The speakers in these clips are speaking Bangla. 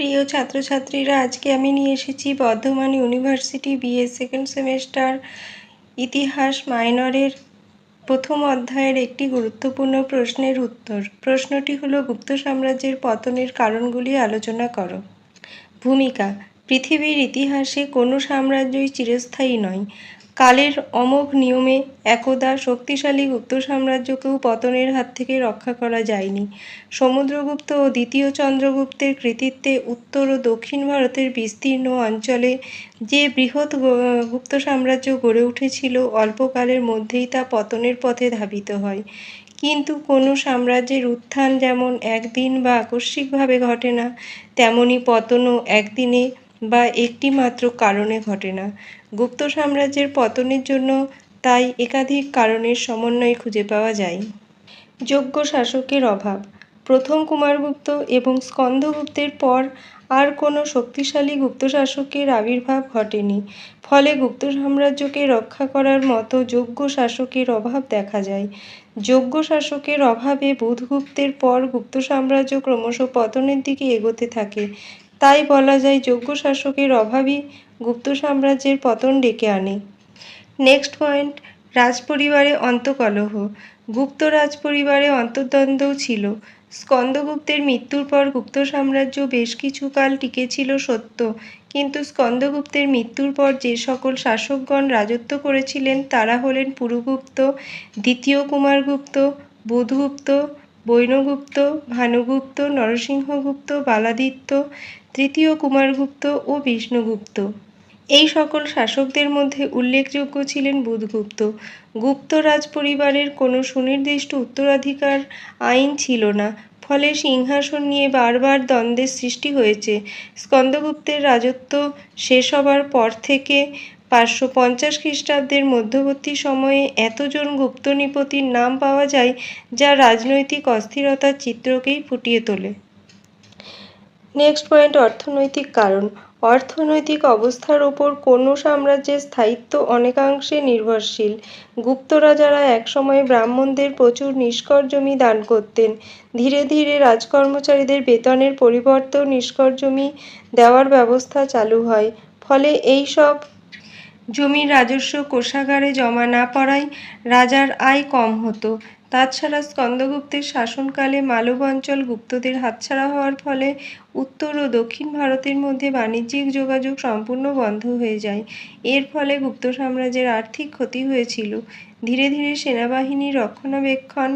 প্রিয় ছাত্রছাত্রীরা, আজকে আমি নিয়ে এসেছি Bardhaman university BA second semester ইতিহাস মাইনরের প্রথম অধ্যায়ের একটি গুরুত্বপূর্ণ প্রশ্নের উত্তর। প্রশ্নটি হলো, গুপ্ত সাম্রাজ্যের পতনের কারণগুলি আলোচনা করো। ভূমিকা, পৃথিবীর ইতিহাসে কোনো সাম্রাজ্যই চিরস্থায়ী নয়। কালের অমোঘ নিয়মে একদা শক্তিশালী গুপ্ত সাম্রাজ্যকেও পতনের হাত থেকে রক্ষা করা যায়নি। সমুদ্রগুপ্ত ও দ্বিতীয় চন্দ্রগুপ্তের কৃতিত্বে উত্তর ও দক্ষিণ ভারতের বিস্তীর্ণ অঞ্চলে যে বৃহৎ গুপ্ত সাম্রাজ্য গড়ে উঠেছিল, অল্পকালের মধ্যেই তা পতনের পথে ধাবিত হয়। কিন্তু কোনো সাম্রাজ্যের উত্থান যেমন একদিন বা আকস্মিকভাবে ঘটে না, তেমনি পতনও একদিনে বা একটি মাত্র কারণে ঘটে না। গুপ্ত সাম্রাজ্যের পতনের জন্য তাই একাধিক কারণের সমন্বয় খুঁজে পাওয়া যায়। যোগ্য শাসকের অভাব, প্রথম কুমারগুপ্ত এবং স্কন্দগুপ্তের পর আর কোনো শক্তিশালী গুপ্ত শাসকের আবির্ভাব ঘটেনি। ফলে গুপ্ত সাম্রাজ্যকে রক্ষা করার মতো যোগ্য শাসকের অভাব দেখা যায়। যোগ্য শাসকের অভাবে বুধগুপ্তের পর গুপ্ত সাম্রাজ্য ক্রমশ পতনের দিকে এগোতে থাকে। তাই বলা যায় যোগ্য শাসকের অভাবই গুপ্ত সাম্রাজ্যের পতন ডেকে আনে। Next point রাজপরিবারে অন্তকলহ। গুপ্ত রাজপরিবারে অন্তর্দ্বন্দ্বও ছিল। স্কন্দগুপ্তের মৃত্যুর পর গুপ্ত সাম্রাজ্য বেশ কিছুকাল টিকেছিল সত্য। কিন্তু স্কন্দগুপ্তের মৃত্যুর পর যে সকল শাসকগণ রাজত্ব করেছিলেন, তারা হলেন পুরুগুপ্ত, দ্বিতীয় কুমারগুপ্ত, বুধগুপ্ত, বৈনগুপ্ত, ভানুগুপ্ত, নরসিংহগুপ্ত, বালাদিত্য তৃতীয় কুমারগুপ্ত ও বিষ্ণুগুপ্ত। এই সকল শাসকদের মধ্যে উল্লেখযোগ্য ছিলেন বুধগুপ্ত। গুপ্ত রাজ পরিবারের কোনো সুনির্দিষ্ট উত্তরাধিকার আইন ছিল না, ফলে সিংহাসন নিয়ে বারবার দ্বন্দ্বের সৃষ্টি হয়েছে। স্কন্দগুপ্তের রাজত্ব শেষ হবার পর থেকে পাঁচশো পঞ্চাশ খ্রিস্টাব্দের মধ্যবর্তী সময়ে এতজন গুপ্ত নৃপতির নাম পাওয়া যায়, যা রাজনৈতিক অস্থিরতার চিত্রকেই ফুটিয়ে তোলে। নেক্সট পয়েন্ট অর্থনৈতিক কারণ। অর্থনৈতিক অবস্থার ওপর কোনো সাম্রাজ্যের স্থায়িত্ব অনেকাংশে নির্ভরশীল। গুপ্ত রাজারা একসময় ব্রাহ্মণদের প্রচুর নিষ্কর জমি দান করতেন, ধীরে ধীরে রাজকর্মচারীদের বেতনের পরিবর্তেও নিষ্কর জমি দেওয়ার ব্যবস্থা চালু হয়। ফলে এই সব জমির রাজস্ব কোষাগারে জমা না পড়ায় রাজার আয় কম হতো। তাছাড়া স্কন্দগুপ্তের শাসনকালে মালব অঞ্চল গুপ্তদের হাতছাড়া হওয়ার ফলে উত্তর ও দক্ষিণ ভারতের মধ্যে বাণিজ্যিক যোগাযোগ সম্পূর্ণ বন্ধ হয়ে যায়। এর ফলে গুপ্ত সাম্রাজ্যের আর্থিক ক্ষতি হয়েছিল। ধীরে ধীরে সেনাবাহিনীর রক্ষণাবেক্ষণ,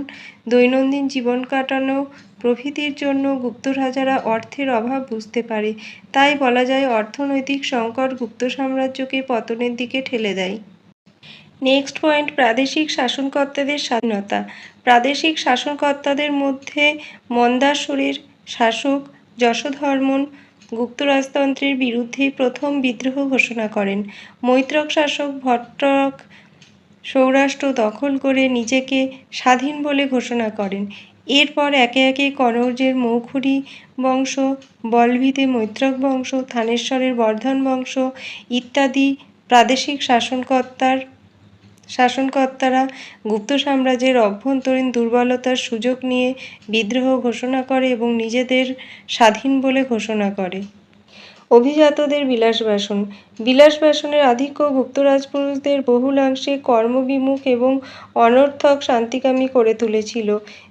দৈনন্দিন জীবন কাটানো প্রভৃতির জন্য গুপ্ত রাজারা অর্থের অভাব বুঝতে পারে। তাই বলা যায় অর্থনৈতিক সংকট গুপ্ত সাম্রাজ্যকে পতনের দিকে ঠেলে দেয়। নেক্সট পয়েন্ট প্রাদেশিক শাসনকর্তাদের স্বাধীনতা। প্রাদেশিক শাসনকর্তাদের মধ্যে মন্দাসুরের শাসক যশোধর্মন গুপ্ত রাজতন্ত্রের বিরুদ্ধে প্রথম বিদ্রোহ ঘোষণা করেন। মৈত্রক শাসক ভট্টক সৌরাষ্ট্র দখল করে নিজেকে স্বাধীন বলে ঘোষণা করেন। এরপর একে একে কনৌজের মৌখুরি বংশ, বলভিতে মৈত্রক বংশ, থানেশ্বরের বর্ধন বংশ ইত্যাদি প্রাদেশিক শাসনকর্তার শাসনকর্তারা গুপ্ত সাম্রাজ্যের অভ্যন্তরীণ দুর্বলতার সুযোগ নিয়ে বিদ্রোহ ঘোষণা করে এবং নিজেদের স্বাধীন বলে ঘোষণা করে। অভিজাতদের বিলাসব্যসন বিলাসব্যসনের আধিক্য গুপ্ত রাজপুরুষদের বহুলাংশে কর্মবিমুখ এবং অনর্থক শান্তিকামী করে তুলেছিল।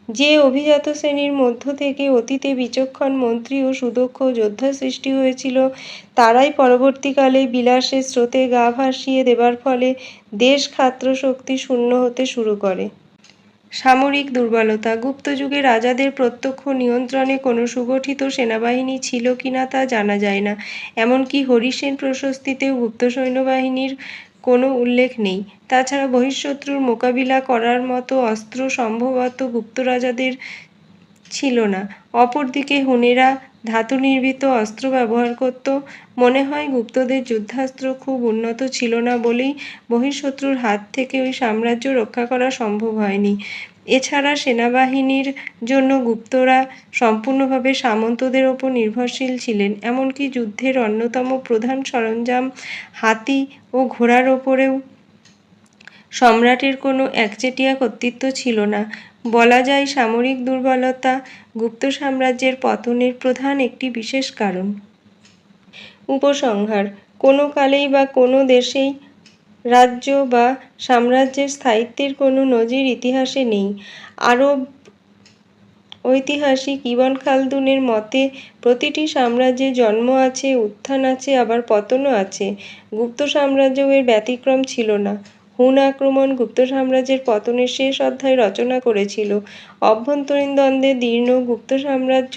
যে অভিজাত শ্রেণির মধ্য থেকে অতীতে বিচক্ষণ মন্ত্রী ও সুদক্ষ যোদ্ধা সৃষ্টি হয়েছিল, তারাই পরবর্তীকালে বিলাসের স্রোতে গা ভাসিয়ে দেবার ফলে দেশ খাত্র শক্তি শূন্য হতে শুরু করে। সামরিক দুর্বলতা। গুপ্তযুগে রাজাদের প্রত্যক্ষ নিয়ন্ত্রণে কোনো সুগঠিত সেনাবাহিনী ছিল কিনা তা জানা যায় না। এমনকি হরিসেন প্রশস্তিতেও গুপ্ত সৈন্যবাহিনীর কোনো উল্লেখ নেই। তাছাড়া বহিঃশত্রুর মোকাবিলা করার মতো অস্ত্র সম্ভবত গুপ্ত রাজাদের ছিল না। অপরদিকে হুনেরা ধাতু নির্মিত অস্ত্র ব্যবহার করত। মনে হয় গুপ্তদের যুদ্ধাস্ত্র খুব উন্নত ছিল না বলেই বহিঃশত্রুর হাত থেকে ওই সাম্রাজ্য রক্ষা করা সম্ভব হয়নি। এছাড়া সেনাবাহিনীর জন্য গুপ্তরা সম্পূর্ণভাবে সামন্তদের ওপর নির্ভরশীল ছিলেন, এমনকি যুদ্ধের অন্যতম প্রধান সরঞ্জাম হাতি ও ঘোড়ার ওপরেও সম্রাটের কোনো একচেটিয়া কর্তৃত্ব ছিল না। বলা যায় সামরিক দুর্বলতা গুপ্ত সাম্রাজ্যের পতনের প্রধান একটি বিশেষ কারণ। উপসংহার, কোনো কালেই বা কোনো দেশেই রাজ্য বা সাম্রাজ্যের স্থায়িত্বের কোনো নজির ইতিহাসে নেই। আরব ঐতিহাসিক ইবন খালদুনের মতে, প্রতিটি সাম্রাজ্যে জন্ম আছে, উত্থান আছে, আবার পতনও আছে। গুপ্ত সাম্রাজ্য এর ব্যতিক্রম ছিল না। হুন আক্রমণ গুপ্ত সাম্রাজ্যের পতনের শেষ অধ্যায় রচনা করেছিল। অভ্যন্তরীণ দ্বন্দ্বে দীর্ণ গুপ্ত সাম্রাজ্য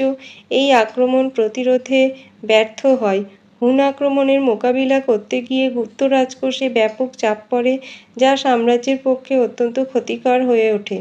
এই আক্রমণ প্রতিরোধে ব্যর্থ হয়। হুন আক্রমণের মোকাবিলা করতে গিয়ে গুপ্ত রাজকোষে ব্যাপক চাপ পড়ে, যা সাম্রাজ্যের পক্ষে অত্যন্ত ক্ষতিকর হয়ে ওঠে।